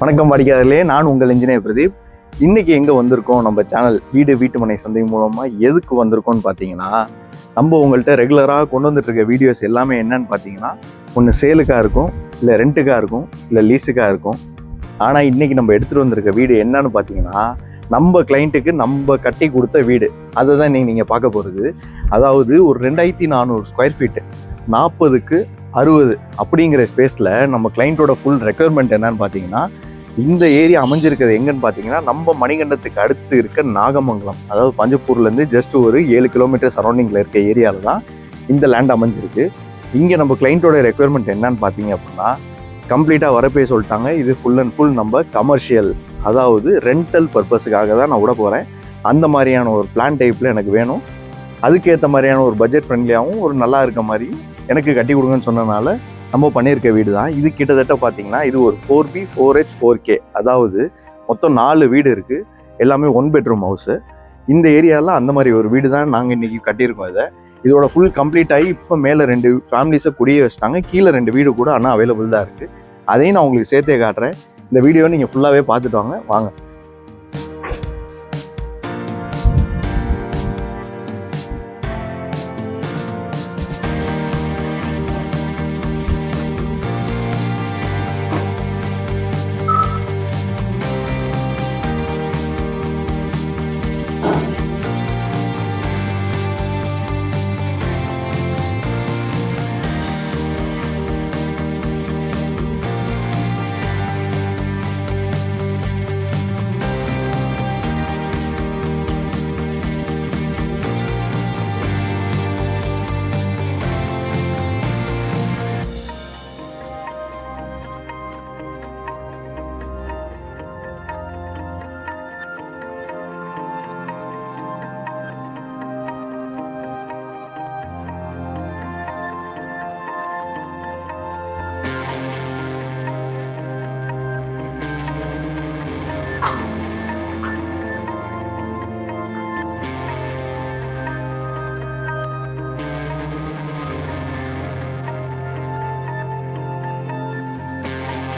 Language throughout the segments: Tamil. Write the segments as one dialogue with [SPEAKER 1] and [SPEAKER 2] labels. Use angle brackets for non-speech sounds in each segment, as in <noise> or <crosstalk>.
[SPEAKER 1] வணக்கம் வாடிக்கையாளர்களே நான் உங்கள் இன்ஜினியர் பிரதீப். இன்றைக்கி எங்கே வந்திருக்கோம்? நம்ம சேனல் வீடு வீட்டுமனை சந்தை மூலமாக எதுக்கு வந்திருக்கோம்னு பார்த்தீங்கன்னா நம்ம உங்கள்கிட்ட ரெகுலராக கொண்டு வந்துட்டு இருக்க வீடியோஸ் எல்லாமே என்னன்னு பார்த்தீங்கன்னா ஒன்று சேலுக்காக இருக்கும் இல்லை ரெண்ட்டுக்காக இருக்கும் இல்லை லீஸுக்காக இருக்கும். ஆனால் இன்னைக்கு நம்ம எடுத்துகிட்டு வந்திருக்க வீடு என்னன்னு பார்த்தீங்கன்னா நம்ம கிளைண்ட்டுக்கு நம்ம கட்டி கொடுத்த வீடு. அதை தான் நீங்கள் நீங்கள் பார்க்க போகிறது அதாவது ஒரு ரெண்டாயிரத்தி நானூறு ஸ்கொயர் ஃபீட்டு நாற்பதுக்கு அறுபது அப்படிங்கிற ஸ்பேஸில் நம்ம கிளைண்ட்டோட ஃபுல் ரெக்குயர்மெண்ட் என்னன்னு பார்த்தீங்கன்னா இந்த ஏரியா அமைஞ்சிருக்கிறது எங்கன்னு பார்த்தீங்கன்னா நம்ம மணிகண்டத்துக்கு அடுத்து இருக்க நாகமங்கலம். அதாவது பஞ்சப்பூர்லேருந்து ஜஸ்ட் ஒரு ஏழு கிலோமீட்டர் சரௌண்டிங்கில் இருக்க ஏரியாவில் தான் இந்த லேண்ட் அமைஞ்சிருக்கு. இங்கே நம்ம கிளைண்ட்டோட ரெக்குயர்மெண்ட் என்னன்னு பார்த்தீங்க அப்படின்னா கம்ப்ளீட்டாக வரப்பே சொல்லிட்டாங்க. இது ஃபுல் அண்ட் ஃபுல் நம்ம கமர்ஷியல் அதாவது ரெண்டல் பர்பஸுக்காக தான் நான் விட போகிறேன் அந்த மாதிரியான ஒரு பிளான் டைப்பில் எனக்கு வேணும். அதுக்கேற்ற மாதிரியான ஒரு பட்ஜெட் ஃப்ரெண்ட்லியாகவும் ஒரு நல்லா இருக்க மாதிரி எனக்கு கட்டி கொடுங்கன்னு சொன்னனால நம்ம பண்ணியிருக்க வீடு தான் இது கிட்டத்தட்ட பார்த்தீங்கன்னா இது ஒரு four B four H four K அதாவது மொத்தம் நாலு வீடு இருக்குது எல்லாமே ஒன் பெட்ரூம் ஹவுஸு இந்த ஏரியாவில் அந்த மாதிரி ஒரு வீடு தான் நாங்கள் இன்றைக்கி கட்டியிருக்கோம் இதை. இதோட ஃபுல் கம்ப்ளீட் ஆகி இப்போ மேலே ரெண்டு ஃபேமிலிஸை குடியே வச்சிட்டாங்க. கீழே ரெண்டு வீடு கூட ஆனால் அவைலபிள் தான் இருக்குது அதையும் நான் உங்களுக்கு சேர்த்தே காட்டுறேன். இந்த வீடியோ நீங்கள் ஃபுல்லாகவே பார்த்துட்டு வாங்க. வாங்க.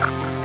[SPEAKER 1] Thank <laughs> you.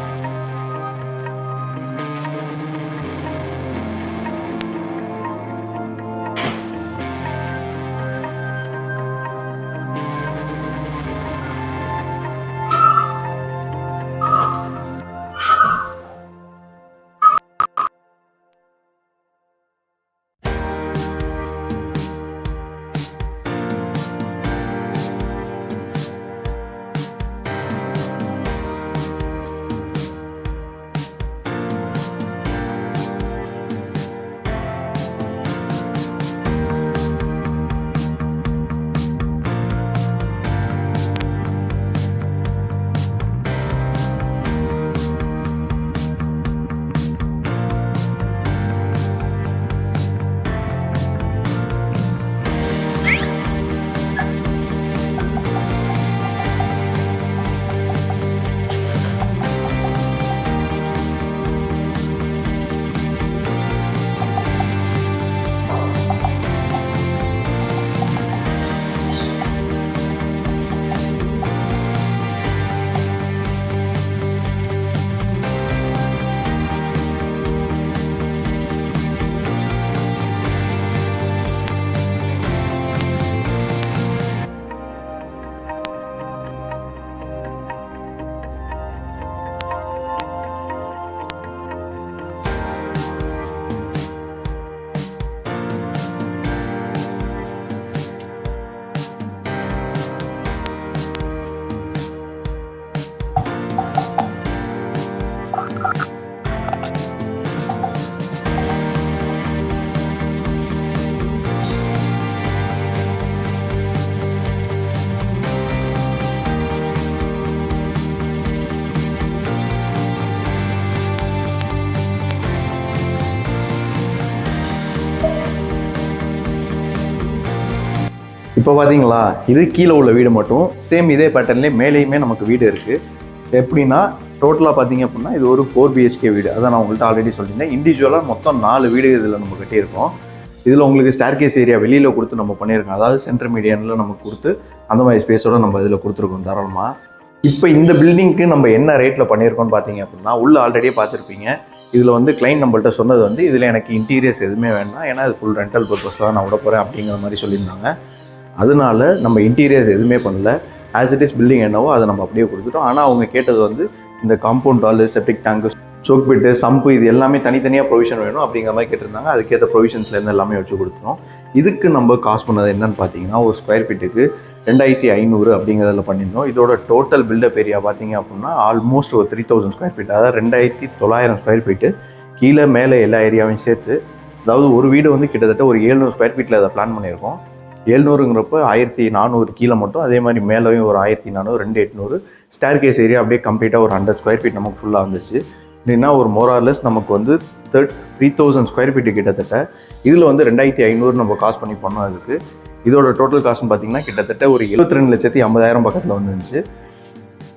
[SPEAKER 1] இப்போ பார்த்தீங்களா இது கீழே உள்ள வீடு மட்டும். சேம் இதே பேட்டர்ன்லேயே மேலேயுமே நமக்கு வீடு இருக்குது எப்படின்னா டோட்டலாக பார்த்தீங்க அப்படின்னா இது ஒரு ஃபோர் பிஹெச்கே வீடு. அதான் நான் உங்கள்கிட்ட ஆல்ரெடி சொல்லியிருந்தேன். இண்டிவிஜுவலாக மொத்தம் நாலு வீடு இதில் நம்ம கட்டியிருக்கோம். இதில் உங்களுக்கு ஸ்டார்கேஸ் ஏரியா வெளியில் கொடுத்து நம்ம பண்ணியிருக்கோம். அதாவது சென்டர் மீடியனில் நமக்கு கொடுத்து அந்த மாதிரி ஸ்பேஸோட நம்ம இதில் கொடுத்துருக்கோம் தாராளமாக இப்போ இந்த பில்டிங்க்கு நம்ம என்ன ரேட்டில் பண்ணியிருக்கோம்னு பார்த்தீங்க அப்படின்னா உள்ளே ஆல்ரெடியே பார்த்துருப்பீங்க. இதில் வந்து கிளைண்ட் நம்மள்ட்ட சொன்னது வந்து இதில் எனக்கு இன்டீரியர்ஸ் எதுவுமே வேண்டாம். ஏன்னா அது ஃபுல் ரெண்டல் பர்பஸில் நான் விட போகிறேன் அப்படிங்கிற மாதிரி சொல்லியிருந்தாங்க. அதனால நம்ம இன்டீரியர்ஸ் எதுவுமே பண்ணல. ஆஸ் இட் இஸ் பில்டிங் என்னவோ அதை நம்ம அப்படியே கொடுத்துட்டோம். ஆனால் அவங்க கேட்டது வந்து இந்த compound wall septic tank soak pit sump இது எல்லாமே தனித்தனியாக ப்ரொவிஷன் வேணும் அப்படிங்கிற மாதிரி கேட்டிருந்தாங்க. அதுக்கேற்ற ப்ரொவிஷன்ஸ்லேருந்து எல்லாமே வச்சு கொடுத்துட்டோம். இதுக்கு நம்ம காஸ்ட் பண்ணது என்னன்னு பார்த்தீங்கன்னா ஒரு ஸ்கொயர் ஃபீட்டுக்கு ரெண்டாயிரத்தி ஐநூறு அப்படிங்கிறதுல பண்ணியிருந்தோம். இதோட டோட்டல் பில்டப் ஏரியா பார்த்தீங்க அப்படின்னா ஆல்மோஸ்ட் ஒரு த்ரீ தௌசண்ட் ஸ்கொயர் ஃபீட் அதாவது ரெண்டாயிரத்தி தொள்ளாயிரம் ஸ்கொயர் ஃபீட்டு கீழே மேலே எல்லா ஏரியாவையும் சேர்த்து அதாவது ஒரு வீடு வந்து கிட்டத்தட்ட ஒரு ஏழ்நூறு ஸ்கொயர் ஃபீட்டில் அதை பிளான் பண்ணியிருக்கோம். எழுநூறுங்கிறப்ப ஆயிரத்தி நானூறு கீழே மட்டும் அதே மாதிரி மேலேயும் ஒரு ஆயிரத்தி நானூறு ரெண்டு எட்நூறு. ஸ்டேர் கேஸ் ஏரியா அப்படியே கம்ப்ளீட்டாக ஒரு ஹண்ட்ரட் ஸ்கொயர் ஃபீட் நமக்கு ஃபுல்லாக வந்துச்சு. இல்லைன்னா ஒரு மோரார்லெஸ் நமக்கு வந்து third three thousand square feet கிட்டத்தட்ட. இதில் வந்து ரெண்டாயிரத்தி ஐநூறு நம்ம காசு பண்ணி பண்ணோம் அதுக்கு. இதோட டோட்டல் காஸ்ட்னு பார்த்தீங்கன்னா கிட்டத்தட்ட ஒரு எழுபத்தி ரெண்டு லட்சத்தி ஐம்பதாயிரம் பக்கத்தில் வந்துருந்துச்சு.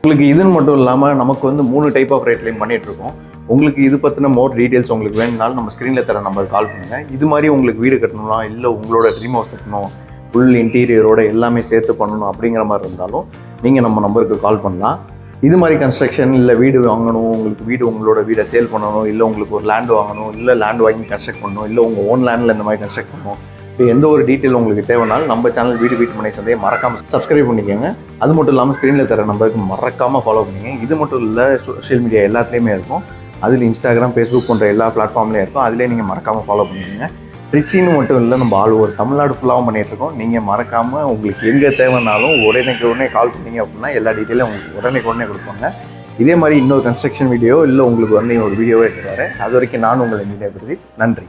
[SPEAKER 1] உங்களுக்கு இதுன்னு மட்டும் இல்லாமல் நமக்கு வந்து மூணு டைப் ஆஃப் ரேட்லையும் பண்ணிட்டு பண்ணிகிட்ருக்கோம் உங்களுக்கு இது பற்றின மோர் டீட்டெயில்ஸ் உங்களுக்கு வேணும்னாலும் நம்ம ஸ்க்ரீனில் தர நம்பர் கால் பண்ணுங்கள் இது மாதிரி உங்களுக்கு வீடு கட்டணும்னா இல்லை உங்களோட ட்ரீம் ஹவுஸ் கட்டணும் ஃபுல் இன்டீரியரோட எல்லாமே சேர்த்து பண்ணணும் அப்படிங்கிற மாதிரி இருந்தாலும் நீங்கள் நம்ம நம்பருக்கு கால் பண்ணலாம். இது மாதிரி கன்ஸ்ட்ரக்ஷன் இல்லை வீடு வாங்கணும் உங்களுக்கு வீடு உங்களோட வீடை சேல் பண்ணணும் இல்லை உங்களுக்கு ஒரு லேண்ட் வாங்கணும் இல்லை லேண்ட் வாங்கி கன்ஸ்ட்ரக்ட் பண்ணணும் இல்லை உங்கள் ஓன் லேண்டில் இந்த மாதிரி கன்ஸ்ட்ரக்ட் பண்ணணும். இப்போ எந்த ஒரு டீட்டெயில் உங்களுக்கு தேவைனாலும் நம்ம சேனல் வீடு வீட்டு மனை சந்தையை மறக்காமல் சப்ஸ்கிரைப் பண்ணிக்கோங்க. அது மட்டும் இல்லாமல் ஸ்க்ரீனில் தர நம்பருக்கு மறக்காமல் ஃபாலோ பண்ணிங்க இது மட்டும் இல்லை சோஷியல் மீடியா எல்லாத்துலேயுமே இருக்கும். அதில் இன்ஸ்டாகிராம் ஃபேஸ்புக் போன்ற எல்லா பிளாட்ஃபார்ம்லேயும் இருக்கும். அதிலே நீங்கள் மறக்காமல் ஃபாலோ பண்ணிக்கோங்க. ரிச்சின்னு மட்டும் இல்லை நம்ம ஆல் ஓவர் தமிழ்நாடு ஃபுல்லாகவும் பண்ணிகிட்டு இருக்கோம். நீங்கள் மறக்காமல் உங்களுக்கு எங்கே தேவைனாலும் உடனே உடனே கால் பண்ணீங்க அப்படின்னா எல்லா டீட்டெயிலும் உங்களுக்கு உடனே உடனே கொடுப்பாங்க. இதே மாதிரி இன்னொரு கன்ஸ்ட்ரக்ஷன் வீடியோ இல்லை உங்களுக்கு வந்து ஒரு வீடியோவே எடுத்து வரேன் அது வரைக்கும் நான் உங்களை இந்தியா பிரதீப். நன்றி.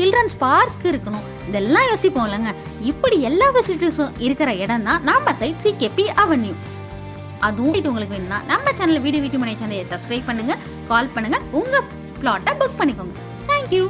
[SPEAKER 2] சில்ட்ரன்ஸ் பார்க் இருக்கணும். இதெல்லாம் யோசிப்போம் இல்லைங்க இப்படி எல்லா ஃபெசிலிட்டிஸும் இருக்கிற இடம் தான் நம்ம சைட் சிகேபி அவென்யூ அதுவும் உங்களுக்கு வேணும்னா நம்ம சேனல் வீடு வீட்டு மனை சேனலை சப்ஸ்கிரைப் பண்ணுங்க கால் பண்ணுங்க உங்க பிளாட்டை புக் பண்ணிக்கோங்க. தேங்க்யூ